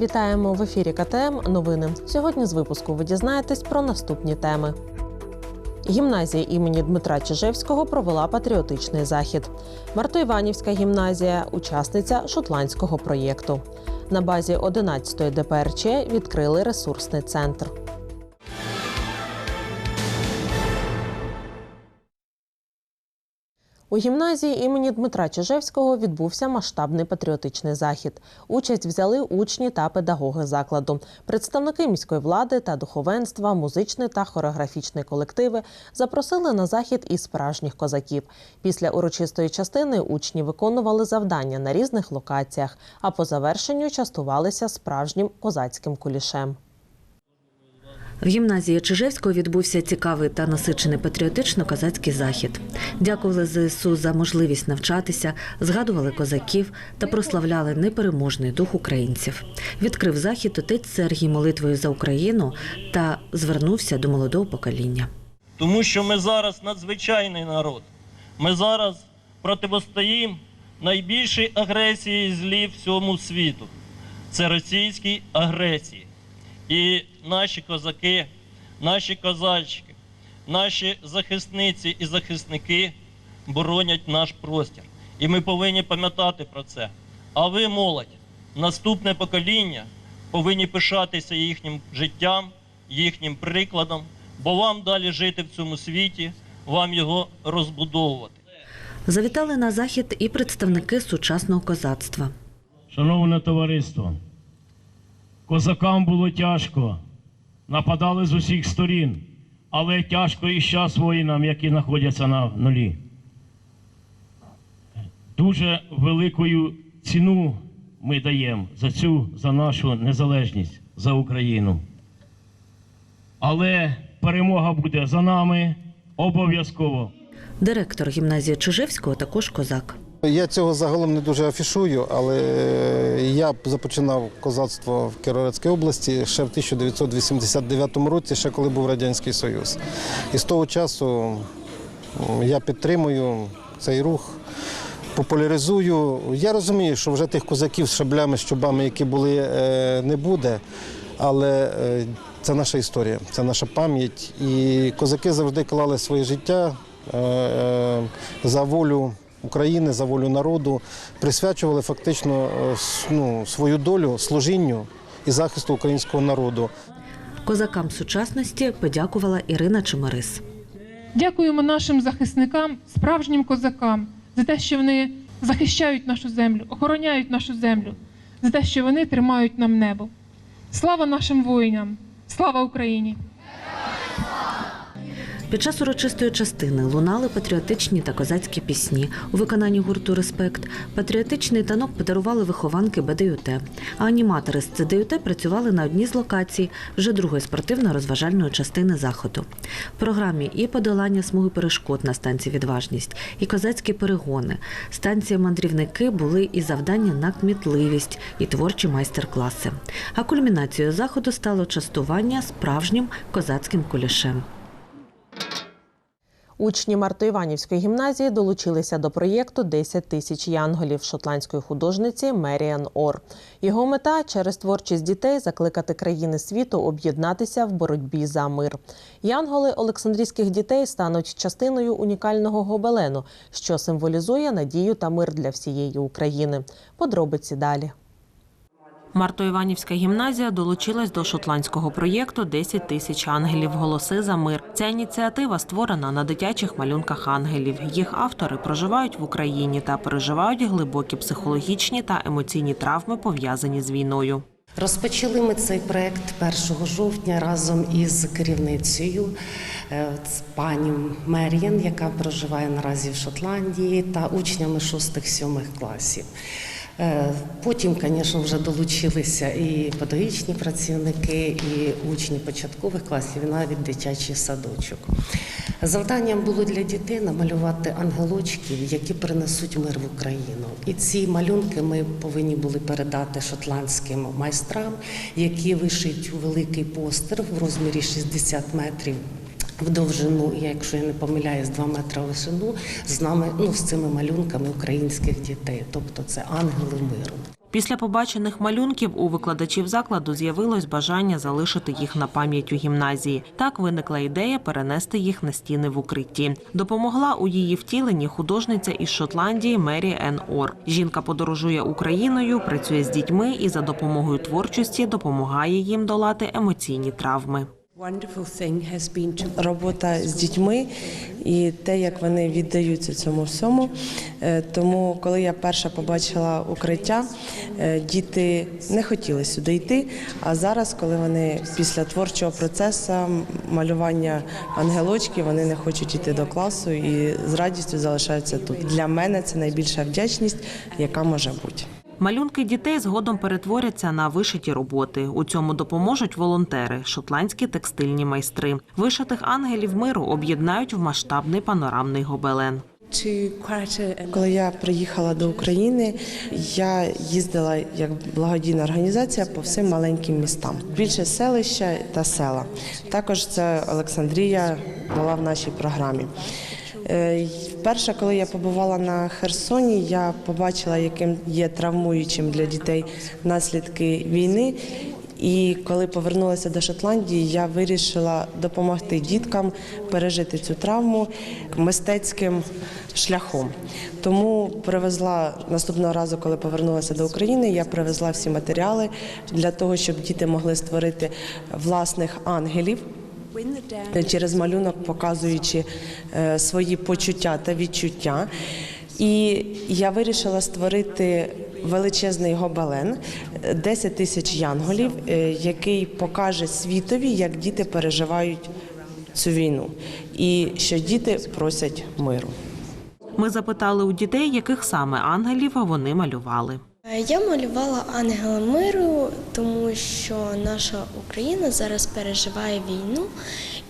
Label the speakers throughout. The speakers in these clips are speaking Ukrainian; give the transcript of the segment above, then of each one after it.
Speaker 1: Вітаємо в ефірі КТМ. Новини. Сьогодні з випуску ви дізнаєтесь про наступні теми. Гімназія імені Дмитра Чижевського провела патріотичний захід. Мартоіванівська гімназія учасниця шотландського проєкту. На базі 11-ї ДПРЧ відкрили ресурсний центр. Гімназії імені Дмитра Чижевського відбувся масштабний патріотичний захід. Участь взяли учні та педагоги закладу, представники міської влади та духовенства, музичний та хореографічний колективи запросили на захід і справжніх козаків. Після урочистої частини учні виконували завдання на різних локаціях, а по завершенню частувалися справжнім козацьким кулішем.
Speaker 2: В гімназії Чижевського відбувся цікавий та насичений патріотично-козацький захід. Дякували ЗСУ за можливість навчатися, згадували козаків та прославляли непереможний дух українців. Відкрив захід отець Сергій молитвою за Україну та звернувся до молодого покоління.
Speaker 3: Тому що ми зараз надзвичайний народ. Ми зараз протистоїмо найбільшій агресії злі всьому світу. Це російській агресії. І наші козаки, наші козачки, наші захисниці і захисники боронять наш простір. І ми повинні пам'ятати про це. А ви, молодь, наступне покоління, повинні пишатися їхнім життям, їхнім прикладом, бо вам далі жити в цьому світі, вам його розбудовувати.
Speaker 2: Завітали на захід і представники сучасного козацтва.
Speaker 4: Шановне товариство, козакам було тяжко, нападали з усіх сторін, але тяжко і зараз воїнам, які знаходяться на нулі. Дуже великою ціну ми даємо за цю, за нашу незалежність, за Україну. Але перемога буде за нами обов'язково.
Speaker 2: Директор гімназії Чижевського також козак.
Speaker 5: Я цього загалом не дуже афішую, але я започинав козацтво в Кіровоградській області ще в 1989 році, ще коли був Радянський Союз. І з того часу я підтримую цей рух, популяризую. Я розумію, що вже тих козаків з шаблями, з чубами, які були, е, не буде, але е, це наша історія, це наша пам'ять. І козаки завжди клали своє життя е, е, за волю. України за волю народу присвячували фактично е, ну, свою долю служінню і захисту українського народу.
Speaker 2: Козакам сучасності подякувала Ірина Чемерис.
Speaker 6: Дякуємо нашим захисникам, справжнім козакам, за те, що вони захищають нашу землю, охороняють нашу землю, за те, що вони тримають нам небо. Слава нашим воїнам! Слава Україні!
Speaker 2: Під час урочистої частини лунали патріотичні та козацькі пісні. У виконанні гурту Респект патріотичний танок подарували вихованки БДЮТ. А аніматори з ЦДЮТ працювали на одній з локацій вже другої спортивно-розважальної частини заходу. В програмі і подолання смуги перешкод на станції Відважність, і козацькі перегони. Станція мандрівники були і завдання на кмітливість, і творчі майстер-класи. А кульмінацією заходу стало частування справжнім козацьким кулішем.
Speaker 1: Учні Мартоіванівської гімназії долучилися до проєкту «10 тисяч янголів шотландської художниці Меріан Ор. Його мета через творчість дітей закликати країни світу об'єднатися в боротьбі за мир. Янголи Олександрійських дітей стануть частиною унікального гобелену, що символізує надію та мир для всієї України. Подробиці далі. Марто-Іванівська гімназія долучилась до шотландського проєкту «10 тисяч ангелів. Голоси за мир. Ця ініціатива створена на дитячих малюнках ангелів. Їх автори проживають в Україні та переживають глибокі психологічні та емоційні травми, пов'язані з війною.
Speaker 7: Розпочали ми цей проект 1 жовтня разом із керівницею е, з пані Мер'ян, яка проживає наразі в Шотландії, та учнями 6-7 класів. Е, Потім, звісно, вже долучилися і педагогічні працівники, і учні початкових класів, і навіть дитячий садочок. Завданням було для дітей намалювати ангелочків, які принесуть мир в Україну. І ці малюнки ми повинні були передати шотландським майстрам, які вишиють великий постер в розмірі 60 метрів. В довжину, якщо я не помиляюсь, 2 метри в висоту з нами, ну з цими малюнками українських дітей, тобто це ангели миру.
Speaker 8: Після побачених малюнків у викладачів закладу з'явилось бажання залишити їх на пам'ять у гімназії. Так виникла ідея перенести їх на стіни в укритті. Допомогла у її втіленні художниця із Шотландії Мері Ен Ор. Жінка подорожує Україною, працює з дітьми і за допомогою творчості допомагає їм долати емоційні травми.
Speaker 9: Робота з дітьми і те, як вони віддаються цьому всьому. Е, Тому, коли я перша побачила укриття, е, діти не хотіли сюди йти. А зараз, коли вони після творчого процесу малювання ангелочків, вони не хочуть йти до класу і з радістю залишаються тут. Для мене це найбільша вдячність, яка може бути.
Speaker 8: Малюнки дітей згодом перетворяться на вишиті роботи. У цьому допоможуть волонтери, шотландські текстильні майстри. Вишитих ангелів миру об'єднають в масштабний панорамний гобелен.
Speaker 9: Коли я приїхала до України, я їздила як благодійна організація по всім маленьким містам. Більше селища та села. Також це Олександрія була в нашій програмі. Е, Вперше, коли я побувала на Херсоні, я побачила, яким є травмуючим для дітей наслідки війни. І коли повернулася до Шотландії, я вирішила допомогти діткам пережити цю травму мистецьким шляхом. Тому привезла наступного разу, коли повернулася до України, я привезла всі матеріали для того, щоб діти могли створити власних ангелів. Через малюнок показуючи е, свої почуття та відчуття. І я вирішила створити величезний гобелен, е, 10 тисяч янголів, е, який покаже світові, як діти переживають цю війну, і що діти просять миру.
Speaker 8: Ми запитали у дітей, яких саме ангелів вони малювали.
Speaker 10: Я малювала ангела миру, тому що наша Україна зараз переживає війну,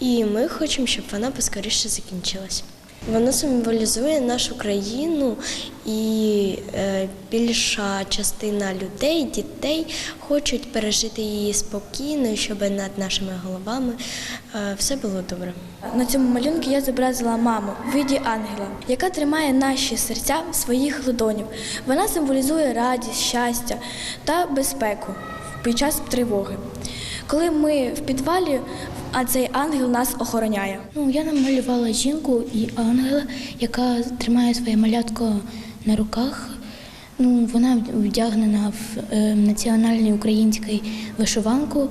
Speaker 10: і ми хочемо, щоб вона поскоріше закінчилась. Воно символізує нашу країну, і е, більша частина людей, дітей хочуть пережити її спокійно, щоб над нашими головами е, все було добре.
Speaker 11: На цьому малюнку я зобразила маму в виді ангела, яка тримає наші серця в своїх ладонях. Вона символізує радість, щастя та безпеку під час тривоги. Коли ми в підвалі, а цей ангел нас охороняє.
Speaker 12: Ну, я намалювала жінку і ангела, яка тримає своє малятко на руках. Ну, вона вдягнена в е, національний український вишиванку.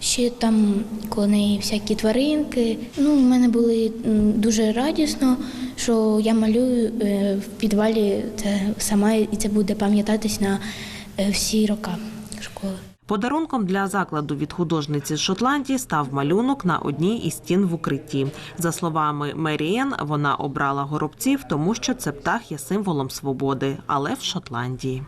Speaker 12: Ще там коло неї всякі тваринки. Ну, в мене були дуже радісно, що я малюю е, в підвалі це сама, і це буде пам'ятатись на е, всі роки школи.
Speaker 8: Подарунком для закладу від художниці з Шотландії став малюнок на одній із стін в укритті. За словами Меріен, вона обрала горобців, тому що це птах є символом свободи, але в Шотландії.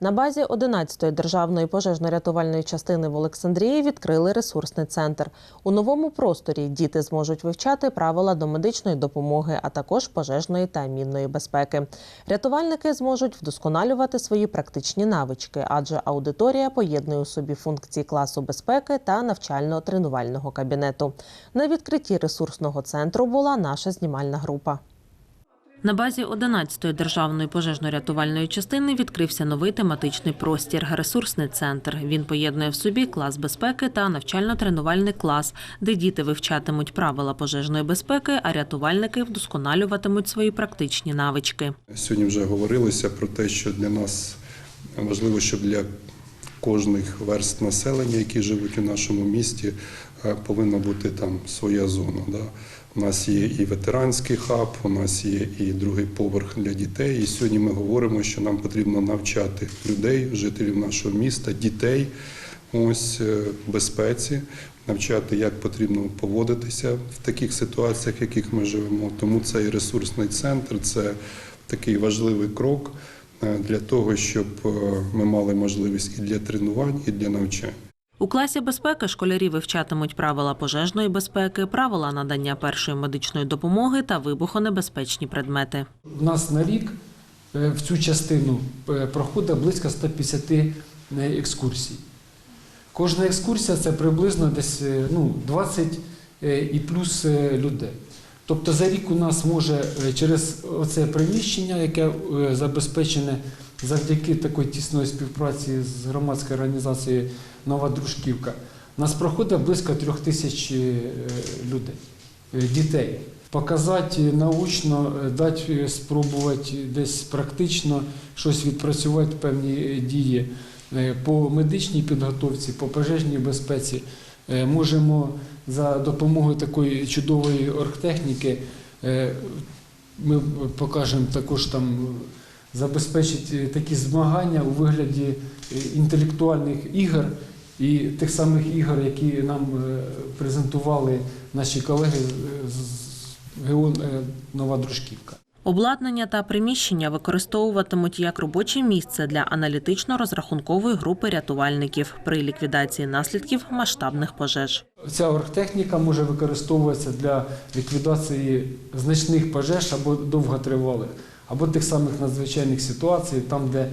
Speaker 8: На базі 11-ї державної пожежно-рятувальної частини в Олександрії відкрили ресурсний центр. У новому просторі діти зможуть вивчати правила домедичної допомоги, а також пожежної та мінної безпеки. Рятувальники зможуть вдосконалювати свої практичні навички, адже аудиторія поєднує у собі функції класу безпеки та навчально-тренувального кабінету. На відкритті ресурсного центру була наша знімальна група. На базі 11-ї державної пожежно-рятувальної частини відкрився новий тематичний простір ресурсний центр. Він поєднує в собі клас безпеки та навчально-тренувальний клас, де діти вивчатимуть правила пожежної безпеки, а рятувальники вдосконалюватимуть свої практичні навички.
Speaker 13: Сьогодні вже говорилося про те, що для нас важливо, щоб для кожних верст населення, які живуть у нашому місті, е, повинна бути там своя зона. Да? У нас є і ветеранський хаб, у нас є і другий поверх для дітей. І сьогодні ми говоримо, що нам потрібно навчати людей, жителів нашого міста, дітей ось е, безпеці, навчати, як потрібно поводитися в таких ситуаціях, в яких ми живемо. Тому цей ресурсний центр це такий важливий крок е, для того, щоб е, ми мали можливість і для тренувань, і для навчань.
Speaker 8: У класі безпеки школярі вивчатимуть правила пожежної безпеки, правила надання першої медичної допомоги та вибухонебезпечні предмети.
Speaker 14: У нас на рік е, в цю частину е, проходить близько 150 екскурсій. Кожна екскурсія це приблизно десь е, ну, 20 е, і плюс е, людей. Тобто за рік у нас може е, через оце приміщення, яке е, забезпечене завдяки такої тісної співпраці з громадською організацією Нова Дружківка, нас проходить близько трьох тисяч е, людей, дітей. Показати научно, дати спробувати десь практично щось відпрацювати певні дії по медичній підготовці, по пожежній безпеці. Можемо за допомогою такої чудової оргтехніки е, ми покажемо також там забезпечити такі змагання у вигляді е, інтелектуальних ігор і тих самих ігор, які нам е, презентували наші колеги з- Геон е, Нова Дружківка.
Speaker 8: Обладнання та приміщення використовуватимуть як робоче місце для аналітично-розрахункової групи рятувальників при ліквідації наслідків масштабних пожеж.
Speaker 14: Ця оргтехніка може використовуватися для ліквідації значних пожеж або довготривалих, або тих самих надзвичайних ситуацій, там, де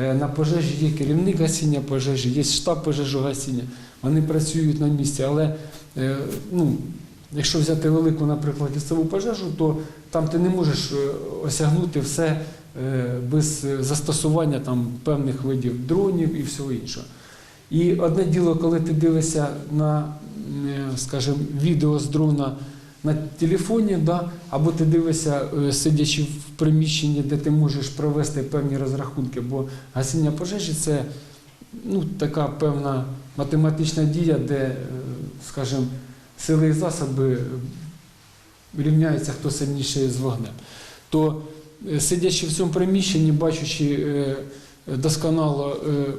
Speaker 14: е, на пожежі є керівник гасіння пожежі, є штаб пожежогасіння. Вони працюють на місці, але е, ну, якщо взяти велику, наприклад, лісову пожежу, то там ти не можеш е, осягнути все е, без е, застосування там, певних видів дронів і всього іншого. І одне діло, коли ти дивишся на, скажімо, відео з дрона на телефоні, да, або ти дивишся, сидячи в приміщенні, де ти можеш провести певні розрахунки, бо гасіння пожежі це ну, така певна математична дія, де, скажімо, сили і засоби рівняються, хто сильніший з вогнем. То е, сидячи в цьому приміщенні, бачачи е, досконало е,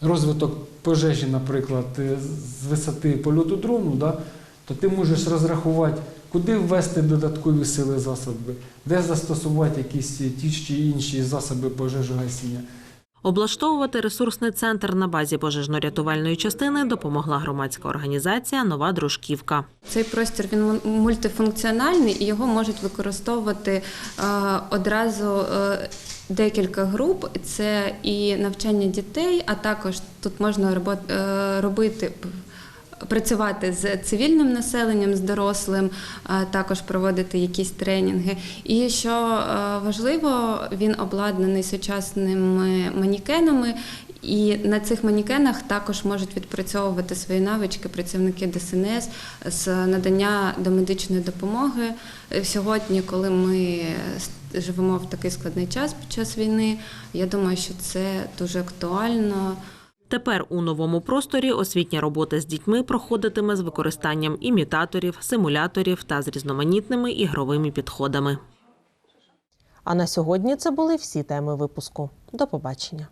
Speaker 14: розвиток пожежі, наприклад, е, з висоти польоту дрону, да, то ти можеш розрахувати, куди ввести додаткові сили засоби, де застосувати якісь ті чи інші засоби пожежогасіння.
Speaker 8: Облаштовувати ресурсний центр на базі пожежно-рятувальної частини допомогла громадська організація Нова Дружківка.
Speaker 15: Цей простір він мультифункціональний і його можуть використовувати е, одразу е, декілька груп. Це і навчання дітей, а також тут можна е, робити. Працювати з цивільним населенням, з дорослим, також проводити якісь тренінги. І що е, важливо, він обладнаний сучасними манікенами, і на цих манікенах також можуть відпрацьовувати свої навички працівники ДСНС з надання домедичної допомоги. Е, Сьогодні, коли ми живемо в такий складний час під час війни, я думаю, що це дуже актуально.
Speaker 8: Тепер у новому просторі освітня робота з дітьми проходитиме з використанням імітаторів, симуляторів та з різноманітними ігровими підходами. А на сьогодні це були всі теми випуску. До побачення.